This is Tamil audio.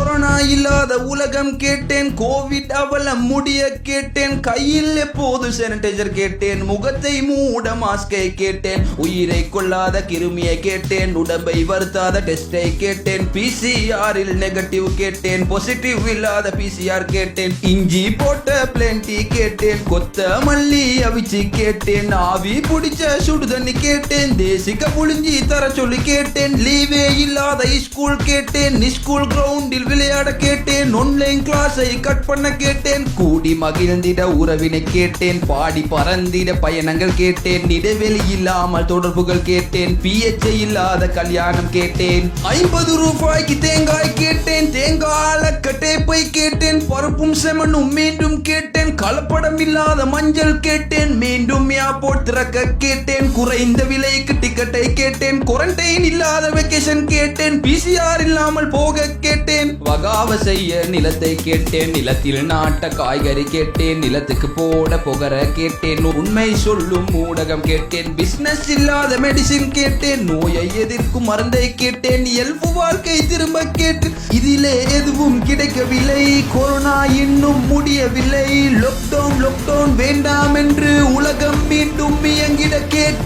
கொரோனா இல்லாத உலகம் கேட்டேன் கோவிட் அவலம் முடிய கேட்டேன் கையில் எப்போது சானிடைசர் கேட்டேன் முகத்தை மூட மாஸ்கை கேட்டேன் உயிரை கொள்ளாத கிருமியை கேட்டேன் உடம்பை வருத்தாத டெஸ்டை கேட்டேன் பிசிஆரில் நெகட்டிவ் கேட்டேன் பாசிட்டிவ் இல்லாத பிசிஆர் கேட்டேன் இஞ்சி போட்ட பிளேன்டி கேட்டேன் கொத்த மல்லி அவிச்சு கேட்டேன் ஆவி பிடிச்ச சுடுதண்ணி கேட்டேன் தேசிக்க புளிஞ்சி தர சொல்லி கேட்டேன் லீவே இல்லாத ஸ்கூல் கேட்டேன் ஸ்கூல் கிரவுண்டில் விளையாட கேட்டேன். ஒன்லைன் கிளாஸை கட் பண்ண கேட்டேன். கூடி மகிழ்ந்திட உறவினை கேட்டேன். பாடி பறந்திட பயணங்கள் கேட்டேன். இடைவெளி இல்லாமல் தொடர்புகள் கேட்டேன். பிஎச்ஐ இல்லாத கல்யாணம் கேட்டேன். ஐம்பது ரூபாய்க்கு தேங்காய் கேட்டேன் கட்டேப்பை கேட்டேன் பருப்பும் செமனும் மீண்டும் கேட்டேன் கலப்படம் இல்லாத மஞ்சள் கேட்டேன் மீண்டும் ஏர்போர்ட் திறக்க கேட்டேன் குறைந்த விலைக்கு டிக்கெட்டை கேட்டேன் குவாரண்டைன் இல்லாத வெக்கேஷன் கேட்டேன் பிசிஆர் இல்லாமல் போக கேட்டேன். வகாவ செய்ய நிலத்தை கேட்டேன் நிலத்தில் நாட்ட காய்கறி கேட்டேன் நிலத்துக்கு போட புகர கேட்டேன் உண்மை சொல்லும் ஊடகம் கேட்டேன் பிசினஸ் இல்லாத மெடிசின் கேட்டேன் நோயை எதிர்க்கும் மருந்தை கேட்டேன் இயல்பு வாழ்க்கை திரும்ப கேட்டு இதிலே எதுவும் கிடைக்கவில்லை. கொரோனா இன்னும் முடியவில்லை. லாக்டவுன் லாக்டவுன் வேண்டாம் என்று உலகம் மீண்டும் இயங்கிட கேட்டு